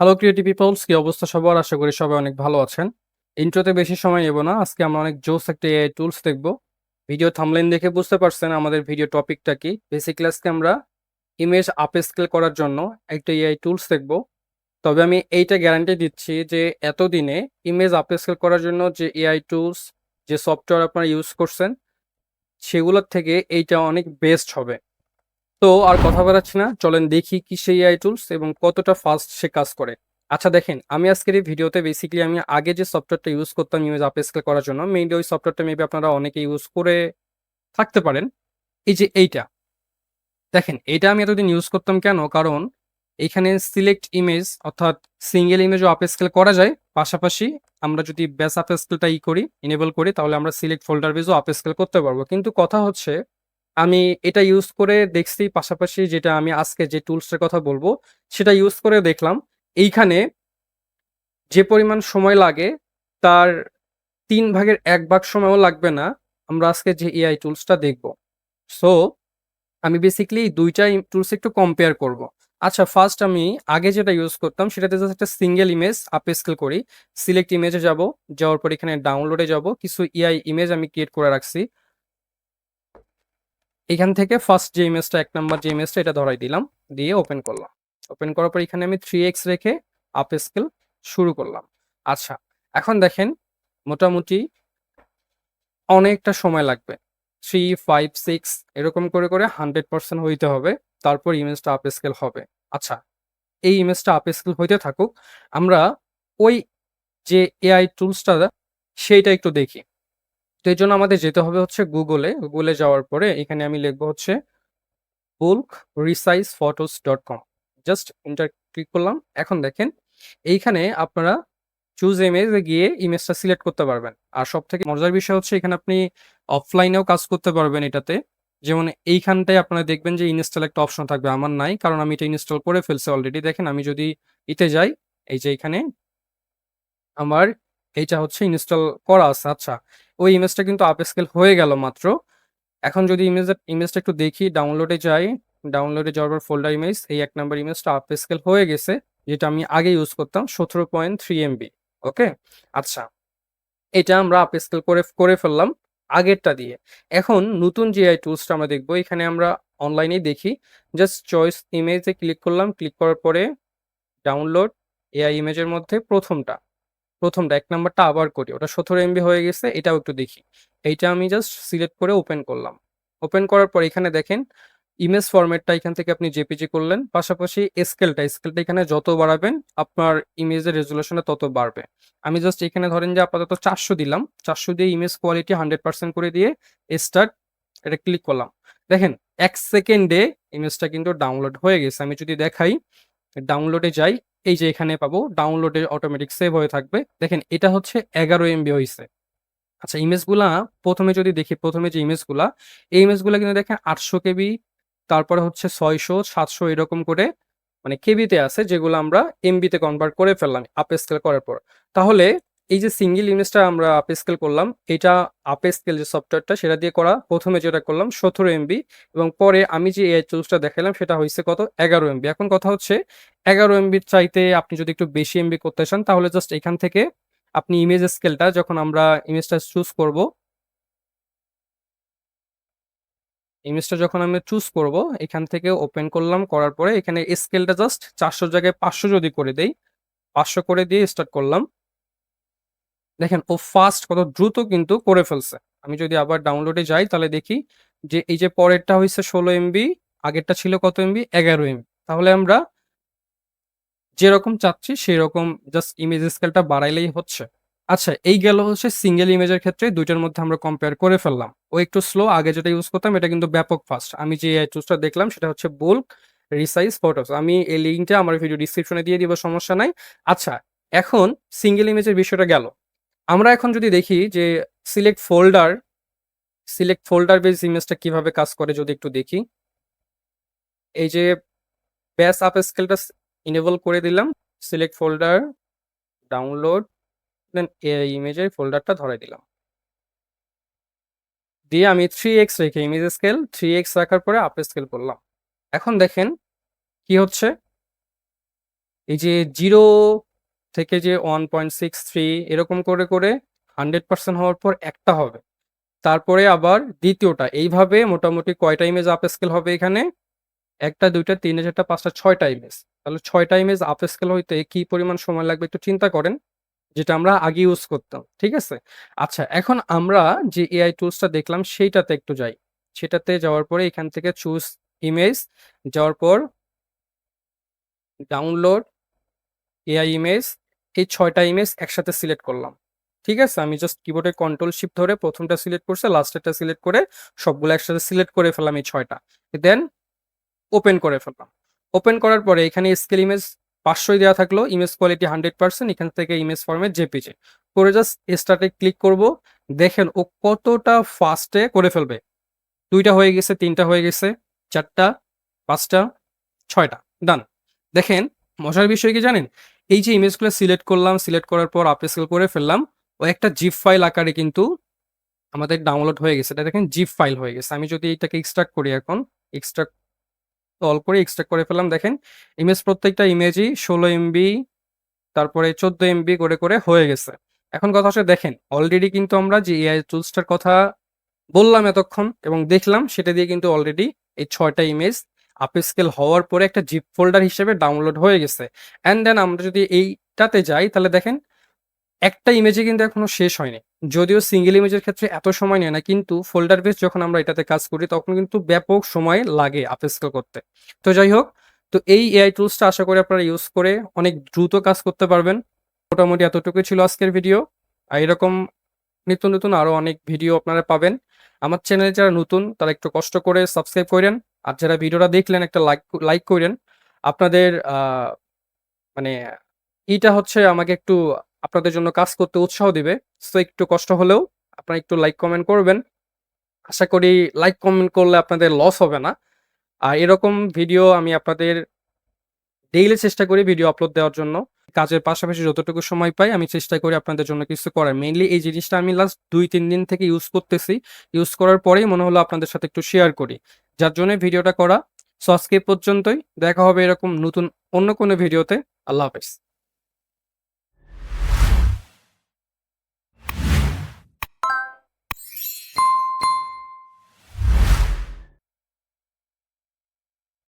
Hello creative people's কি অবস্থা সবার? আশা করি সবাই অনেক ভালো আছেন। ইন্ট্রোতে বেশি সময় নেব না, আজকে আমরা অনেক জোস একটা এআই টুলস দেখব। ভিডিও থামলাইন দেখে বুঝতে পারছেন আমাদের ভিডিও টপিকটা কি। বেসিক্যালি আজকে আমরা ইমেজ আপ স্কেল করার জন্য একটা এআই টুলস দেখব। তবে আমি এইটা গ্যারান্টি দিচ্ছি যে এতদিনে ইমেজ আপ স্কেল করার জন্য যে এআই টুলস যে সফটওয়্যার আপনারা ইউজ করছেন, সেগুলোর থেকে এইটা অনেক বেস্ট হবে। তো আর কথা বাড়াচ্ছি না, চলেন দেখি কি সেই এআই টুলস এবং কতটা ফাস্ট সে কাজ করে। আচ্ছা দেখেন, আমি আজকের এই ভিডিওতে বেসিক্যালি আমি আগে যে সফটওয়্যারটা ইউজ করতাম ইমেজ আপ স্কেল করার জন্য মেইনলি ওই সফটওয়্যারটা মেবি আপনারা অনেকে ইউজ করে থাকতে পারেন। এই যে এইটা, দেখেন এটা আমি এতদিন ইউজ করতাম কেন? কারণ এখানে সিলেক্ট ইমেজ অর্থাৎ সিঙ্গেল ইমেজও আপ স্কেল করা যায়। পাশাপাশি আমরা যদি বেস আপ স্কেলটা ই করি ইনেবল করি, তাহলে আমরা সিলেক্ট ফোল্ডার বেজও আপ স্কেল করতে পারব। কিন্তু কথা হচ্ছে আমি এটা ইউজ করে দেখছি পাশাপাশি যেটা আমি আজকে যে টুলসের কথা বলব, সেটা ইউজ করে দেখলাম। এইখানে যে পরিমাণ সময় লাগে, তার তিন ভাগের এক ভাগ সময়ও লাগবে না। আমরা আজকে যে এআই টুলসটা দেখব। সো আমি বেসিক্যালি দুইটা টুলস একটু কম্পেয়ার করব। আচ্ছা ফার্স্ট আমি আগে যেটা ইউজ করতাম, সেটাতে জাস্ট একটা সিঙ্গেল ইমেজ আপ স্কেল করি সিলেক্ট ইমেজে যাব, যাওয়ার পর এখানে ডাউনলোডে যাব। কিছু এআই ইমেজ আমি ক্রিয়েট করে রাখছি। এখান থেকে ফার্স্ট যে ইমেজটা এক নাম্বার যে ইমেজটা এটা ধরাই দিলাম। দিয়ে ওপেন করলাম। ওপেন করার পর এখানে আমি থ্রি এক্স রেখে আপ স্কেল শুরু করলাম। আচ্ছা এখন দেখেন মোটামুটি অনেকটা সময় লাগবে। থ্রি ফাইভ সিক্স এরকম করে করে হান্ড্রেড পার্সেন্ট হইতে হবে। তারপর ইমেজটা আপ স্কেল হবে। আচ্ছা এই ইমেজটা আপ স্কেল হইতে থাকুক, আমরা ওই যে এআই টুলসটা সেইটা একটু দেখি। তো এই জন্য আমাদের যেতে হবে হচ্ছে গুগলে। গুগলে যাওয়ার পরে এখানে আমি লিখব হচ্ছে bulk resize photos dot com just enter click করলাম। এখন দেখেন, এইখানে আপনারা চুজ ইমেজে গিয়ে ইমেজটা সিলেক্ট করতে পারবেন। আর সব থেকে মজার বিষয় হচ্ছে এখানে আপনি অফলাইনেও কাজ করতে পারবেন এটাতে। যেমন এইখানটায় আপনারা দেখবেন যে ইনস্টল একটা অপশন থাকবে। আমার নাই, কারণ আমি এটা ইনস্টল করে ফেলছি অলরেডি দেখেন, আমি যদি ইতে যাই, এই যে এখানে আমার এইটা হচ্ছে ইনস্টল করা আছে। আচ্ছা ওই ইমেজটা কিন্তু আপ স্কেল হয়ে গেল মাত্র। এখন যদি ইমেজ ইমেজটা একটু দেখি ডাউনলোডে যাই ডাউনলোডে যাওয়ার পর ফোল্ডার ইমেজ এই এক নাম্বার ইমেজটা আপ স্কেল হয়ে গেছে, যেটা আমি আগে ইউজ করতাম, সতেরো পয়েন্ট থ্রি এমবি ওকে আচ্ছা এটা আমরা আপ স্কেল করে করে ফেললাম আগেরটা দিয়ে। এখন নতুন যে আই টুলসটা আমরা দেখব, এখানে আমরা অনলাইনেই দেখি জাস্ট চয়েস ইমেজে ক্লিক করলাম ক্লিক করার পরে ডাউনলোড এআই ইমেজের মধ্যে প্রথমটা। প্রথমটা, এক নাম্বারটা আবার করি। ওটা সতেরো এমবি হয়ে গেছে, এটাও একটু দেখি। এইটা আমি জাস্ট সিলেক্ট করে ওপেন করলাম। ওপেন করার পর এখানে দেখেন ইমেজ ফরম্যাটটা এখান থেকে আপনি জেপিজি করলেন, পাশাপাশি স্কেলটা স্কেলটা এখানে যত বাড়াবেন, আপনার ইমেজের রেজুলেশনটা তত বাড়বে। আমি জাস্ট এখানে ধরেন যে আপাতত চারশো দিলাম, চারশো দিয়ে ইমেজ কোয়ালিটি হান্ড্রেড পার্সেন্ট করে দিয়ে স্টার্ট এটা ক্লিক করলাম। দেখেন, এক সেকেন্ডে ইমেজটা কিন্তু ডাউনলোড হয়ে গেছে। আমি যদি দেখাই ডাউনলোডে যাই এই যে এখানে পাবো ডাউনলোডে অটোমেটিক সেভ হয়ে থাকবে। দেখেন, এটা হচ্ছে এগারো এমবি হয়েছে আচ্ছা ইমেজগুলা প্রথমে যদি দেখি, প্রথমে যে ইমেজগুলা, এই ইমেজগুলা কিন্তু দেখেন আটশো কেবি, তারপরে হচ্ছে ছয়শো, সাতশো এরকম করে মানে কেবিতে আছে, যেগুলো আমরা এমবিতে কনভার্ট করে ফেললাম আপ স্কেল করার পর। তাহলে এই যে সিঙ্গেল ইমেজটা আমরা আপ স্কেল করলাম, এটা আপ স্কেল যে সফটওয়্যারটা সেটা দিয়ে করা। প্রথমে যেটা করলাম, সতেরো এমবি এবং পরে আমি যে এআই টুলসটা দেখালাম, সেটা হয়েছে কত? এগারো এমবি এখন কথা হচ্ছে, এগারো এমবির চাইতে আপনি যদি একটু বেশি এমবি করতে চান, তাহলে জাস্ট এখান থেকে আপনি ইমেজ স্কেলটা যখন আমরা ইমেজটা চুজ করব ইমেজটা যখন আমি চুজ করব, এখান থেকে ওপেন করলাম, করার পরে এখানে স্কেলটা জাস্ট চারশো জায়গায় পাঁচশো যদি করে দেই, পাঁচশো করে দিয়ে স্টার্ট করলাম। দেখেন ও ফাস্ট কত দ্রুত কিন্তু করে ফেলছে। আমি যদি আবার ডাউনলোডে যাই তাহলে দেখি যে এই যে পরেরটা হয়েছে ষোলো এমবি আগেরটা ছিল কত এমবি এগারো এমবি তাহলে আমরা যেরকম চাচ্ছি সেই রকম জাস্ট ইমেজ স্কেলটা বাড়াইলেই হচ্ছে। আচ্ছা এই গেল হচ্ছে সিঙ্গেল ইমেজের ক্ষেত্রে দুইটার মধ্যে আমরা কম্পেয়ার করে ফেললাম। ও একটু স্লো আগে যেটা ইউজ করতাম এটা কিন্তু ব্যাপক ফাস্ট আমি যে টুলসটা দেখলাম সেটা হচ্ছে বুলক রিসাইজ ফটোস আমি এই লিঙ্কটা আমার ভিডিও ডিসক্রিপশনে দিয়ে দিব, সমস্যা নাই। আচ্ছা এখন সিঙ্গেল ইমেজের বিষয়টা গেল। আমরা এখন যদি দেখি যে select folder select folder base ইমেজটা কীভাবে কাজ করে যদি একটু দেখি। এই যে ব্যাস আপ স্কেলটা ইনেবল করে দিলাম সিলেক্ট ফোল্ডার ডাউনলোড দেন ইমেজের ফোল্ডারটা ধরে দিলাম। দিয়ে আমি থ্রি এক্স রেখে ইমেজ স্কেল থ্রি এক্স রাখার পরে আপ স্কেল করলাম। এখন দেখেন কি হচ্ছে? এই যে জিরো থেকে যে ওয়ান পয়েন্ট সিক্স থ্রি এরকম করে করে হান্ড্রেড পার্সেন্ট হওয়ার পর একটা হবে। তারপরে আবার দ্বিতীয়টা, এইভাবে মোটামুটি কয়টা ইমেজ আপ স্কেল হবে এখানে? একটা, দুইটা তিনটা চারটা, পাঁচটা ছয়টা ইমেজ তাহলে ছয়টা ইমেজ আপ স্কেল হইতে কি পরিমাণ সময় লাগবে একটু চিন্তা করেন, যেটা আমরা আগে ইউজ করতাম, ঠিক আছে? আচ্ছা এখন আমরা যে এআই টুলসটা দেখলাম সেইটাতে একটু যাই। সেটাতে যাওয়ার পরে এখান থেকে চুজ ইমেজ যাওয়ার পর ডাউনলোড এআই ইমেজ এই ছয়টা ইমেজ একসাথে সিলেক্ট করলাম। ঠিক আছে? আমি জাস্ট কিবোর্ডে কন্ট্রোল শিফট ধরে প্রথমটা সিলেক্ট করছে লাস্টেরটা সিলেক্ট করে সবগুলো একসাথে সিলেক্ট করে ফেললাম এই ছয়টা। দেন ওপেন করে ফেললাম। ওপেন করার পরে এখানে স্কেল ইমেজ পাঁচশোই দেওয়া থাকল ইমেজ কোয়ালিটি হান্ড্রেড পার্সেন্ট এখান থেকে ইমেজ ফর্মে জেপিজে করে জাস্ট স্টার্টে ক্লিক করব। দেখেন ও কতটা ফাস্টে করে ফেলবে। দুইটা হয়ে গেছে, তিনটা হয়ে গেছে, চারটা, পাঁচটা, ছয়টা। ডান দেখেন, মজার বিষয় কি জানেন? এই যে ইমেজগুলো সিলেক্ট করলাম সিলেক্ট করার পর আপস্কেল করে ফেললাম, ও একটা জিপ ফাইল আকারে কিন্তু আমাদের ডাউনলোড হয়ে গেছে। এটা দেখেন জিপ ফাইল হয়ে গেছে। আমি যদি এটাকে এক্সট্রাক্ট করি এখন এক্সট্রাক্ট অল করে এক্সট্রাক্ট করে ফেললাম, দেখেন ইমেজ প্রত্যেকটা ইমেজই ষোলো এমবি তারপরে চোদ্দ এমবি করে করে হয়ে গেছে। এখন কথা হচ্ছে দেখেন অলরেডি কিন্তু আমরা যে এআই টুলসটার কথা বললাম এতক্ষণ এবং দেখলাম, সেটা দিয়ে কিন্তু অলরেডি এই ছয়টা ইমেজ আপস্কেল হওয়ার পরে একটা জিপ ফোল্ডার হিসেবে ডাউনলোড হয়ে গেছে। অ্যান্ড দেন আমরা যদি এইটাতে যাই, তাহলে দেখেন, একটা ইমেজে কিন্তু এখনও শেষ হয়নি। যদিও সিঙ্গেল ইমেজের ক্ষেত্রে এত সময় নেয় না, কিন্তু ফোল্ডার বেস যখন আমরা এটাতে কাজ করি, তখন কিন্তু ব্যাপক সময় লাগে আপস্কেল করতে। তো যাই হোক, তো এই এআই টুলসটা আশা করি আপনারা ইউজ করে অনেক দ্রুত কাজ করতে পারবেন। মোটামুটি এতটুকু ছিল আজকের ভিডিও আর এরকম নিত্য নতুন আরও অনেক ভিডিও আপনারা পাবেন। আমার চ্যানেলে যারা নতুন, তারা একটু কষ্ট করে সাবস্ক্রাইব করেন। আর যারা ভিডিওটা দেখলেন একটা লাইক লাইক করেন। আপনাদের মানে এটা হচ্ছে আমাকে একটু আপনাদের জন্য কাজ করতে উৎসাহ দিবে। সো, একটু কষ্ট হলেও আপনারা একটু লাইক কমেন্ট করবেন। আশা করি লাইক কমেন্ট করলে আপনাদের লস হবে না। আর এরকম ভিডিও আমি আপনাদের ডেইলি চেষ্টা করি ভিডিও আপলোড দেওয়ার জন্য। কাজের পাশাপাশি যতটুকু সময় পাই আমি চেষ্টা করি আপনাদের জন্য কিছু করার। মেইনলি এই জিনিসটা আমি লাস্ট দুই, তিন দিন থেকে ইউজ করতেছি। ইউজ করার পরেই মনে হলো আপনাদের সাথে একটু শেয়ার করি। যার জন্য ভিডিওটা করা। সো আজকে পর্যন্তই। দেখা হবে এরকম নতুন, অন্য কোনো ভিডিওতে। আল্লাহ হাফেজ।